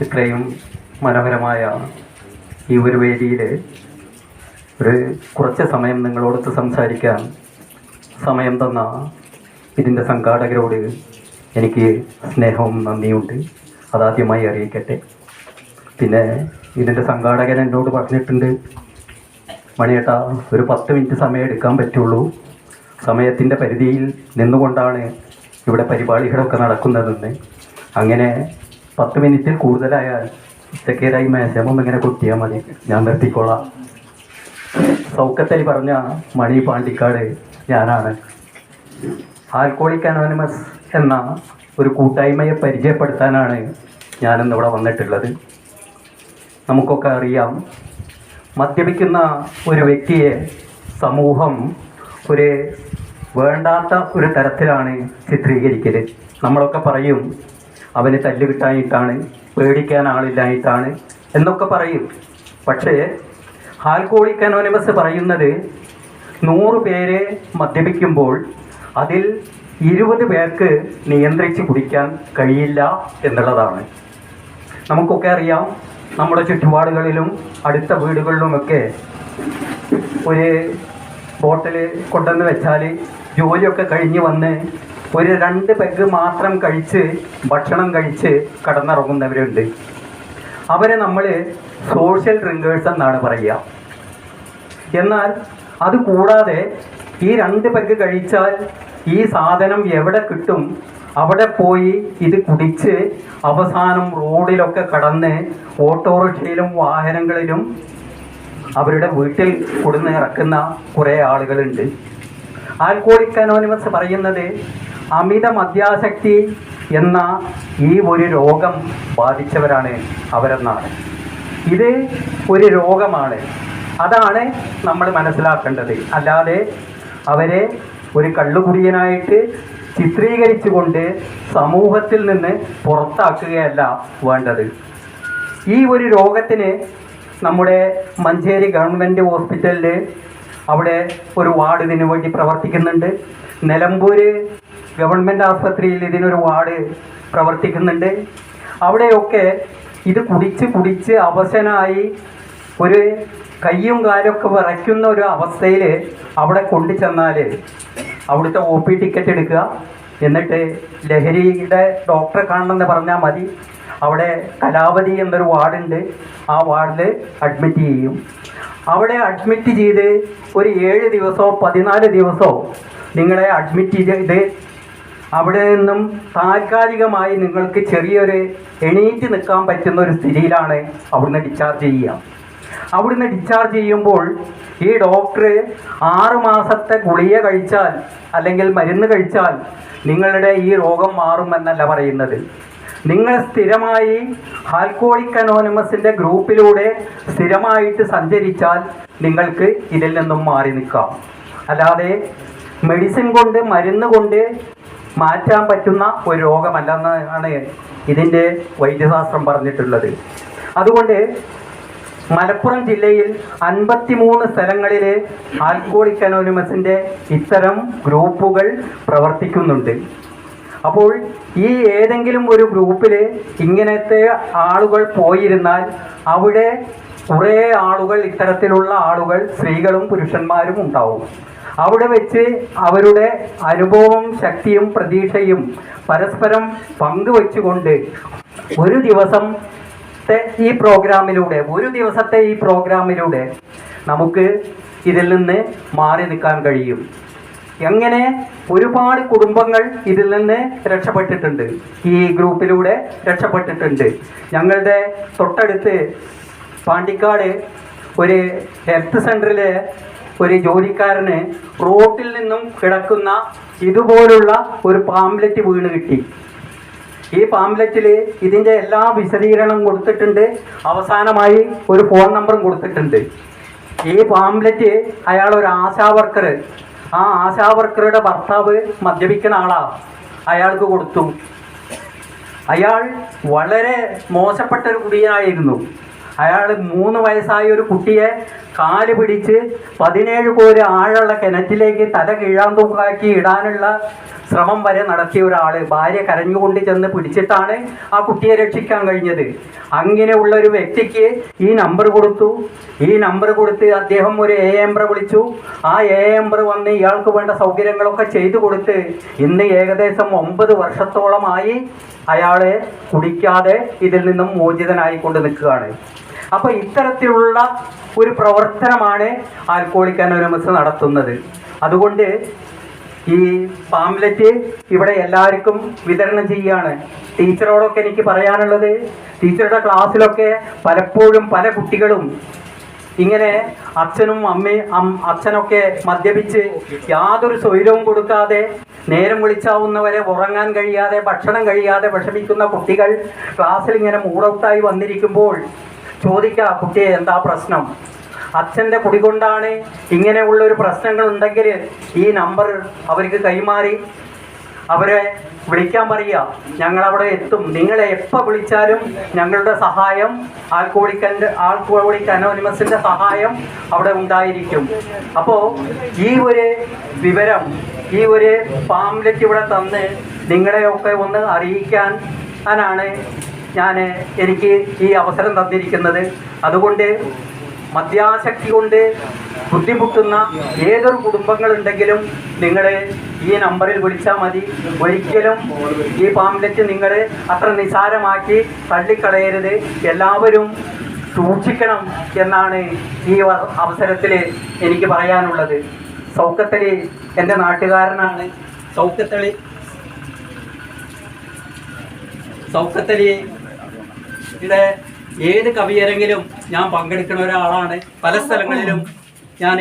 ഇത്രയും മനോഹരമായ ഈ ഒരു വേദിയിൽ ഒരു കുറച്ച് സമയം നിങ്ങളോടൊത്ത് സംസാരിക്കാൻ സമയം തന്ന ഇതിന്റെ സംഘാടകരോട് എനിക്ക് സ്നേഹവും നന്ദിയുണ്ട്. അതാദ്യമായി അറിയിക്കട്ടെ. പിന്നെ ഇതിന്റെ സംഘാടകൻ എന്നോട് പറഞ്ഞിട്ടുണ്ട് മണിയേട്ട ഒരു പത്ത് മിനിറ്റ് സമയം എടുക്കാൻ പറ്റുള്ളൂ. സമയത്തിന്റെ പരിധിയിൽ നിന്നുകൊണ്ടാണ് ഇവിടെ പരിപാടികളൊക്കെ നടക്കുന്നതെന്ന്. അങ്ങനെ പത്ത് മിനിറ്റിൽ കൂടുതലായാൽ ഉച്ചക്കേരായി മേശമം ഇങ്ങനെ കുത്തിയാൽ മതി. ഞാൻ നിർത്തിക്കോളാം. സൗക്കത്തലി പറഞ്ഞ മണി പാണ്ടിക്കാട് ഞാനാണ്. ആൽക്കോളിക് അനോണിമസ് എന്ന ഒരു കൂട്ടായ്മയെ പരിചയപ്പെടുത്താനാണ് ഞാനിന്നിവിടെ വന്നിട്ടുള്ളത്. നമുക്കൊക്കെ അറിയാം. മദ്യപിക്കുന്ന ഒരു വ്യക്തിയെ സമൂഹം ഒരു വേണ്ടാത്ത ഒരു തരത്തിലാണ് ചിത്രീകരിക്കൽ നമ്മളൊക്കെ പറയും അവന് തല്ലുകിട്ടാനായിട്ടാണ് പേടിക്കാൻ ആളില്ലായിട്ടാണ് എന്നൊക്കെ പറയും. പക്ഷേ ആൽക്കോളിക് അനോണിമസ് പറയുന്നത് നൂറ് പേരെ മദ്യപിക്കുമ്പോൾ അതിൽ ഇരുപത് പേർക്ക് നിയന്ത്രിച്ച് കുടിക്കാൻ കഴിയില്ല എന്നുള്ളതാണ്. നമുക്കൊക്കെ അറിയാം നമ്മുടെ ചുറ്റുപാടുകളിലും അടുത്ത വീടുകളിലുമൊക്കെ ഒരു ബോട്ടിൽ കൊണ്ടുവന്ന് വെച്ചാൽ ജോലിയൊക്കെ കഴിഞ്ഞ് വന്ന് ഒരു രണ്ട് പെഗ് മാത്രം കഴിച്ച് ഭക്ഷണം കഴിച്ച് കടന്നിറങ്ങുന്നവരുണ്ട്. അവരെ നമ്മൾ സോഷ്യൽ ഡ്രിങ്കേഴ്സ് എന്നാണ് പറയുക. എന്നാൽ അത് കൂടാതെ ഈ രണ്ട് പെഗ് കഴിച്ചാൽ ഈ സാധനം എവിടെ കിട്ടും? അവിടെ പോയി ഇത് കുടിച്ച് അവസാനം റോഡിലൊക്കെ കടന്ന് ഓട്ടോറിക്ഷയിലും വാഹനങ്ങളിലും അവരുടെ വീട്ടിൽ കൊടുന്ന് ഇറക്കുന്ന കുറേ ആളുകളുണ്ട്. ആൽക്കോളിക് അനോണിമസ് പറയുന്നത് അമിത മദ്യാസക്തി എന്ന ഈ ഒരു രോഗം ബാധിച്ചവരാണ് അവരെന്നാണ്. ഇത് ഒരു രോഗമാണ്. അതാണ് നമ്മൾ മനസ്സിലാക്കേണ്ടത്. അല്ലാതെ അവരെ ഒരു കള്ളുകുടിയനായിട്ട് ചിത്രീകരിച്ചുകൊണ്ട് സമൂഹത്തിൽ നിന്ന് പുറത്താക്കുകയല്ല വേണ്ടത്. ഈ ഒരു രോഗത്തിന് നമ്മുടെ മഞ്ചേരി ഗവൺമെന്റ് ഹോസ്പിറ്റലിൽ അവിടെ ഒരു വാർഡ് ഇതിനു വേണ്ടി പ്രവർത്തിക്കുന്നുണ്ട്. നിലമ്പൂർ ഗവൺമെന്റ് ആസ്പത്രിയിൽ ഇതിനൊരു വാർഡ് പ്രവർത്തിക്കുന്നുണ്ട്. അവിടെയൊക്കെ ഇത് കുടിച്ച് കുടിച്ച് അവശനായി ഒരു കയ്യും കാലൊക്കെ വിറയ്ക്കുന്ന ഒരു അവസ്ഥയിൽ അവിടെ കൊണ്ടു ചെന്നാൽ അവിടുത്തെ ഒ പി ടിക്കറ്റ് എടുക്കുക. എന്നിട്ട് ലഹരിയുടെ ഡോക്ടറെ കാണണമെന്ന് പറഞ്ഞാൽ മതി. അവിടെ കലാവതി എന്നൊരു വാർഡുണ്ട്. ആ വാർഡിൽ അഡ്മിറ്റ് ചെയ്യും. അവിടെ അഡ്മിറ്റ് ചെയ്ത് ഒരു ഏഴ് ദിവസമോ പതിനാല് ദിവസമോ നിങ്ങളെ അഡ്മിറ്റ് ചെയ്ത് അവിടെ നിന്നും താൽക്കാലികമായി നിങ്ങൾക്ക് ചെറിയൊരു എണീറ്റ് നിൽക്കാൻ പറ്റുന്ന ഒരു സ്ഥിതിയിലാണ് അവിടുന്ന് ഡിസ്ചാർജ് ചെയ്യുക. അവിടുന്ന് ഡിസ്ചാർജ് ചെയ്യുമ്പോൾ ഈ ഡോക്ടർ ആറ് മാസത്തെ ഗുളിക കഴിച്ചാൽ അല്ലെങ്കിൽ മരുന്ന് കഴിച്ചാൽ നിങ്ങളുടെ ഈ രോഗം മാറുമെന്നല്ല പറയുന്നത്. നിങ്ങൾ സ്ഥിരമായി ആൽക്കോളിക് അനോണിമസിന്റെ ഗ്രൂപ്പിലൂടെ സ്ഥിരമായിട്ട് സഞ്ചരിച്ചാൽ നിങ്ങൾക്ക് ഇതിൽ നിന്നും മാറി നിൽക്കാം. അല്ലാതെ മെഡിസിൻ കൊണ്ട് മരുന്ന് കൊണ്ട് മാറ്റാൻ പറ്റുന്ന ഒരു രോഗമല്ലെന്നാണ് ഇതിന്റെ വൈദ്യശാസ്ത്രം പറഞ്ഞിട്ടുള്ളത്. അതുകൊണ്ട് മലപ്പുറം ജില്ലയിൽ അൻപത്തിമൂന്ന് സ്ഥലങ്ങളിൽ ആൽക്കോളിക് അനോണിമസിന്റെ ഇത്തരം ഗ്രൂപ്പുകൾ പ്രവർത്തിക്കുന്നുണ്ട്. അപ്പോൾ ഈ ഏതെങ്കിലും ഒരു ഗ്രൂപ്പിൽ ഇങ്ങനത്തെ ആളുകൾ പോയിരുന്നാൽ അവിടെ കുറേ ആളുകൾ ഇത്തരത്തിലുള്ള ആളുകൾ സ്ത്രീകളും പുരുഷന്മാരും ഉണ്ടാവും. അവിടെ വെച്ച് അവരുടെ അനുഭവം ശക്തിയും പ്രതീക്ഷയും പരസ്പരം പങ്കുവെച്ചുകൊണ്ട് ഒരു ദിവസം ഈ പ്രോഗ്രാമിലൂടെ ഒരു ദിവസത്തെ ഈ പ്രോഗ്രാമിലൂടെ നമുക്ക് ഇതിൽ നിന്ന് മാറി നിൽക്കാൻ കഴിയും. എങ്ങനെ ഒരുപാട് കുടുംബങ്ങൾ ഇതിൽ നിന്ന് രക്ഷപ്പെട്ടിട്ടുണ്ട്. ഈ ഗ്രൂപ്പിലൂടെ രക്ഷപ്പെട്ടിട്ടുണ്ട്. ഞങ്ങളുടെ തൊട്ടടുത്ത് പാണ്ടിക്കാട് ഒരു ഹെൽത്ത് സെന്ററിലെ ഒരു ജോലിക്കാരന് റോട്ടിൽ നിന്നും കിടക്കുന്ന ഇതുപോലുള്ള ഒരു പാംലെറ്റ് വീണ് കിട്ടി. ഈ പാംലെറ്റിൽ ഇതിന്റെ എല്ലാ വിശദീകരണം കൊടുത്തിട്ടുണ്ട്. അവസാനമായി ഒരു ഫോൺ നമ്പറും കൊടുത്തിട്ടുണ്ട്. ഈ പാംലെറ്റ് അയാൾ ഒരു ആശാ വർക്കർ ആ ആശാ വർക്കറുടെ ഭർത്താവ് മദ്യപിക്കുന്ന ആളാ. അയാൾക്ക് കൊടുത്തു. അയാൾ വളരെ മോശപ്പെട്ട ഒരു കുടിയനായിരുന്നു. അയാൾ മൂന്ന് വയസ്സായ ഒരു കുട്ടിയെ കാൽ പിടിച്ച് പതിനേഴ് കോര് ആഴുള്ള കിണറ്റിലേക്ക് തല കീഴാന്തൂക്കാക്കി ഇടാനുള്ള ശ്രമം വരെ നടത്തിയ ഒരാൾ ഭാര്യ കരഞ്ഞുകൊണ്ട് ചെന്ന് പിടിച്ചിട്ടാണ് ആ കുട്ടിയെ രക്ഷിക്കാൻ കഴിഞ്ഞത്. അങ്ങനെയുള്ള ഒരു വ്യക്തിക്ക് ഈ നമ്പർ കൊടുത്തു. ഈ നമ്പർ കൊടുത്ത് അദ്ദേഹം ഒരു എ എംബർ വിളിച്ചു. ആ എ എംബർ വന്ന് ഇയാൾക്ക് വേണ്ട സൗകര്യങ്ങളൊക്കെ ചെയ്തു കൊടുത്ത് ഇന്ന് ഏകദേശം ഒമ്പത് വർഷത്തോളമായി അയാളെ കുടിക്കാതെ ഇതിൽ നിന്നും മോചിതനായിക്കൊണ്ട് നിൽക്കുകയാണ്. അപ്പൊ ഇത്തരത്തിലുള്ള ഒരു പ്രവർത്തനമാണ് ആൽക്കോളിക് അനോനമസ് നടത്തുന്നത്. അതുകൊണ്ട് ഈ പാംലെറ്റ് ഇവിടെ എല്ലാവർക്കും വിതരണം ചെയ്യുകയാണ് ടീച്ചറോടൊക്കെ എനിക്ക് പറയാനുള്ളത് ടീച്ചറുടെ ക്ലാസ്സിലൊക്കെ പലപ്പോഴും പല കുട്ടികളും ഇങ്ങനെ അച്ഛനും അമ്മയും അച്ഛനൊക്കെ മദ്യപിച്ച് യാതൊരു സ്വൈരവും കൊടുക്കാതെ നേരം വിളിച്ചാവുന്നവരെ ഉറങ്ങാൻ കഴിയാതെ ഭക്ഷണം കഴിയാതെ വിഷമിക്കുന്ന കുട്ടികൾ ക്ലാസ്സിൽ ഇങ്ങനെ മൂടൗട്ടായി വന്നിരിക്കുമ്പോൾ ചോദിക്കുക കുട്ടിയെ എന്താ പ്രശ്നം? അച്ഛന്റെ കുടികൊണ്ടാണ് ഇങ്ങനെയുള്ള ഒരു പ്രശ്നങ്ങൾ ഉണ്ടെങ്കിൽ ഈ നമ്പർ അവർക്ക് കൈമാറി. അവരെ വിളിക്കാൻ പറയുക. ഞങ്ങളവിടെ എത്തും. നിങ്ങളെ എപ്പോൾ വിളിച്ചാലും ഞങ്ങളുടെ സഹായം ആൽക്കോളിക്കന്റെ ആൽക്കോളിക് അനോണിമസിന്റെ സഹായം അവിടെ ഉണ്ടായിരിക്കും. അപ്പോൾ ഈ ഒരു വിവരം ഈ ഒരു പാംലെറ്റ് ഇവിടെ തന്ന് നിങ്ങളെയൊക്കെ ഒന്ന് അറിയിക്കാൻ ആണ് ഞാൻ എനിക്ക് ഈ അവസരം തന്നിരിക്കുന്നത് അതുകൊണ്ട് മദ്യാസക്തി കൊണ്ട് ബുദ്ധിമുട്ടുന്ന ഏതൊരു കുടുംബങ്ങളുണ്ടെങ്കിലും നിങ്ങൾ ഈ നമ്പറിൽ വിളിച്ചാൽ മതി. ഒരിക്കലും ഈ പാംലെറ്റ് നിങ്ങൾ അത്ര നിസാരമാക്കി തള്ളിക്കളയരുത്. എല്ലാവരും സൂക്ഷിക്കണം എന്നാണ് ഈ അവസരത്തിൽ എനിക്ക് പറയാനുള്ളത്. സൗക്കത്തലി എന്റെ നാട്ടുകാരനാണ്. സൗക്കത്തളി സൗക്കത്തലി ഇവിടെ ഏത് കവിയരങ്ങിലും ഞാൻ പങ്കെടുക്കുന്ന ഒരാളാണ്. പല സ്ഥലങ്ങളിലും ഞാൻ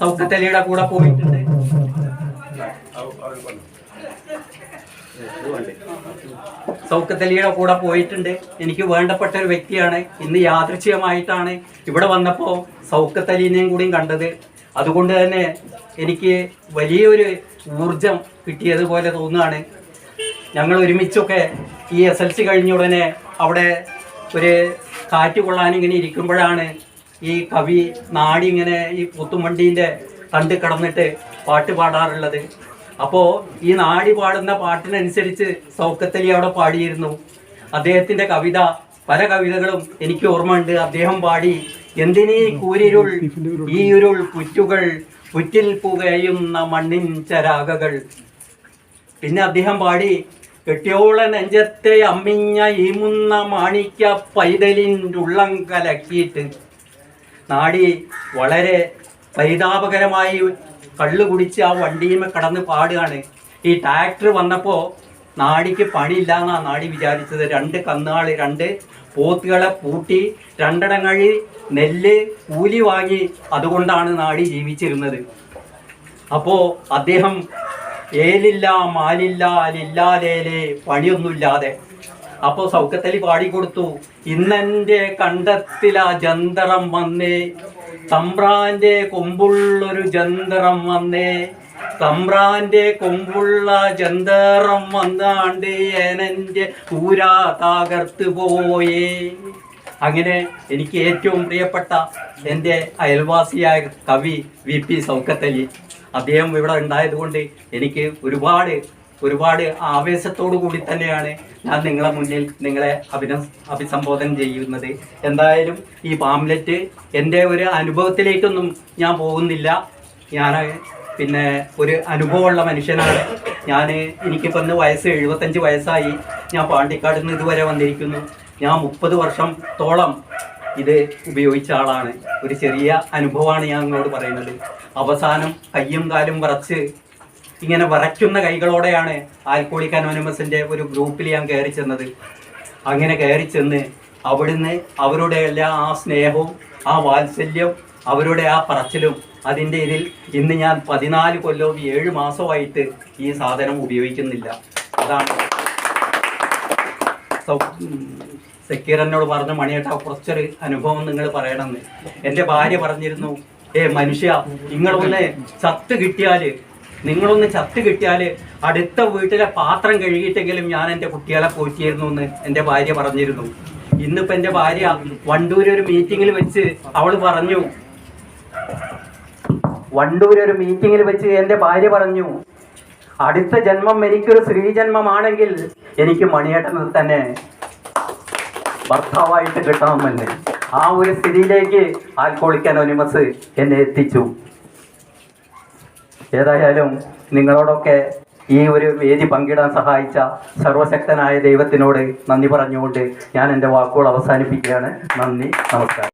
സൗഖ്യത്തലിയുടെ കൂടെ പോയിട്ടുണ്ട്. സൗഖ്യത്തലിയുടെ കൂടെ പോയിട്ടുണ്ട്. എനിക്ക് വേണ്ടപ്പെട്ട ഒരു വ്യക്തിയാണ്. ഇന്ന് യാദൃച്ഛികമായിട്ടാണ് ഇവിടെ വന്നപ്പോൾ സൗഖ്യത്തലീനെയും കൂടിയും കണ്ടത്. അതുകൊണ്ട് തന്നെ എനിക്ക് വലിയൊരു ഊർജം കിട്ടിയതുപോലെ തോന്നുകയാണ്. ഞങ്ങൾ ഒരുമിച്ചൊക്കെ ഈ എസ് എൽ സി കഴിഞ്ഞ ഉടനെ അവിടെ ഒരു കാറ്റ് കൊള്ളാൻ ഇങ്ങനെ ഇരിക്കുമ്പോഴാണ് ഈ കവി നാടി ഇങ്ങനെ ഈ പുത്തുമണ്ടീന്റെ തണ്ട് കിടന്നിട്ട് പാട്ട് പാടാറുള്ളത്. അപ്പോൾ ഈ നാടി പാടുന്ന പാട്ടിനനുസരിച്ച് സൗക്കത്തലി അവിടെ പാടിയിരുന്നു. അദ്ദേഹത്തിന്റെ കവിത പല കവിതകളും എനിക്ക് ഓർമ്മയുണ്ട്. അദ്ദേഹം പാടി എന്തിനീ കൂരിരുൾ ഈ ഇരുൾ പുറ്റുകൾ പുറ്റിൽ പുകയുന്ന മണ്ണിൻ ചരാകകൾ പിന്നെ അദ്ദേഹം പാടി കെട്ടിയോള നെഞ്ചത്തെ അമ്മിഞ്ഞ ഈമുന്ന മാണിക്യ പൈതലിന്റെ ഉള്ളം കലക്കിയിട്ട് നാടി വളരെ പരിതാപകരമായി കള്ളു കുടിച്ച് ആ വണ്ടിയുമേ കടന്ന് പാടുകയാണ്. ഈ ട്രാക്ടർ വന്നപ്പോൾ നാടിക്ക് പണിയില്ല എന്നാണ് നാടി വിചാരിച്ചത്. രണ്ട് കന്നാൾ രണ്ട് പോത്തുകളെ പൂട്ടി രണ്ടിടങ്ങഴി നെല്ല് കൂലി വാങ്ങി അതുകൊണ്ടാണ് നാടി ജീവിച്ചിരുന്നത്. അപ്പോ അദ്ദേഹം ഏലില്ല മാലില്ല അലില്ലാതേലെ പണിയൊന്നുമില്ലാതെ. അപ്പോൾ സൗക്കത്തലി പാടിക്കൊടുത്തു. ഇന്നെന്റെ കണ്ടത്തില ജന്തറം വന്നേ. തമ്പ്രാന്റെ കൊമ്പുള്ളൊരു ജന്തറം വന്നേ. തമ്പ്രാന്റെ കൊമ്പുള്ള ജന്തറം വന്നാണ്ട് ഏനന്റെ ഊരാ തകർത്ത് പോയേ. അങ്ങനെ എനിക്ക് ഏറ്റവും പ്രിയപ്പെട്ട എന്റെ അയൽവാസിയായ കവി വി പി സൗക്കത്തലി അദ്ദേഹം ഇവിടെ ഉണ്ടായതുകൊണ്ട് എനിക്ക് ഒരുപാട് ഒരുപാട് ആവേശത്തോടു കൂടി തന്നെയാണ് ഞാൻ നിങ്ങളെ മുന്നിൽ നിങ്ങളെ അഭിന അഭിസംബോധന ചെയ്യുന്നത്. എന്തായാലും ഈ പാംലെറ്റ് എന്റെ ഒരു അനുഭവത്തിലേക്കൊന്നും ഞാൻ പോകുന്നില്ല. ഞാൻ പിന്നെ ഒരു അനുഭവമുള്ള മനുഷ്യനാണ്. ഞാൻ എനിക്കിപ്പോൾ ഇന്ന് വയസ്സ് എഴുപത്തഞ്ച് വയസ്സായി. ഞാൻ പാണ്ടിക്കാട് നിന്ന് ഇതുവരെ വന്നിരിക്കുന്നു. ഞാൻ മുപ്പത് വർഷത്തോളം ഇത് ഉപയോഗിച്ച ആളാണ്. ഒരു ചെറിയ അനുഭവമാണ് ഞാൻ നിങ്ങളോട് പറയുന്നത്. അവസാനം കയ്യും കാലും വറച്ച് ഇങ്ങനെ വരയ്ക്കുന്ന കൈകളോടെയാണ് ആൽക്കോളിക് അനോനിമസിന്റെ ഒരു ഗ്രൂപ്പിൽ ഞാൻ കയറി ചെന്നത്. അങ്ങനെ കയറി ചെന്ന് അവിടുന്ന് അവരുടെ എല്ലാ ആ സ്നേഹവും ആ വാത്സല്യം അവരുടെ ആ പറച്ചിലും അതിന്റെ ഇതിൽ ഇന്ന് ഞാൻ പതിനാല് കൊല്ലവും ഏഴ് മാസമായിട്ട് ഈ സാധനം ഉപയോഗിക്കുന്നില്ല. അതാണ് സക്കീർ എന്നോട് പറഞ്ഞ മണിയേട്ട കുറച്ചൊരു അനുഭവം നിങ്ങൾ പറയണമെന്ന്. എന്റെ ഭാര്യ പറഞ്ഞിരുന്നു ഏ മനുഷ്യ നിങ്ങളൊന്ന് ചത്ത് കിട്ടിയാൽ നിങ്ങളൊന്ന് ചത്ത് കിട്ടിയാൽ അടുത്ത വീട്ടിലെ പാത്രം കഴുകിയിട്ടെങ്കിലും ഞാൻ എന്റെ കുട്ടികളെ പോറ്റിയിരുന്നു എന്ന് എന്റെ ഭാര്യ പറഞ്ഞിരുന്നു. ഇന്നിപ്പോ എന്റെ ഭാര്യ വണ്ടൂര് ഒരു മീറ്റിങ്ങിൽ വെച്ച് അവൾ പറഞ്ഞു. വണ്ടൂര് ഒരു മീറ്റിങ്ങിൽ വെച്ച് എന്റെ ഭാര്യ പറഞ്ഞു. അടുത്ത ജന്മം എനിക്കൊരു സ്ത്രീജന്മമാണെങ്കിൽ എനിക്ക് മണിയേട്ടനെ തന്നെ ഭർത്താവായിട്ട് കിട്ടണമെന്ന് ആ ഒരു സ്ഥിതിയിലേക്ക് ആൽക്കോളിക് അനോനിമസ് എന്നെ എത്തിച്ചു. ഏതായാലും നിങ്ങളോടൊക്കെ ഈ ഒരു വേദി പങ്കിടാൻ സഹായിച്ച സർവശക്തനായ ദൈവത്തിനോട് നന്ദി പറഞ്ഞുകൊണ്ട് ഞാൻ എന്റെ വാക്കുകൾ അവസാനിപ്പിക്കുകയാണ്. നന്ദി നമസ്കാരം.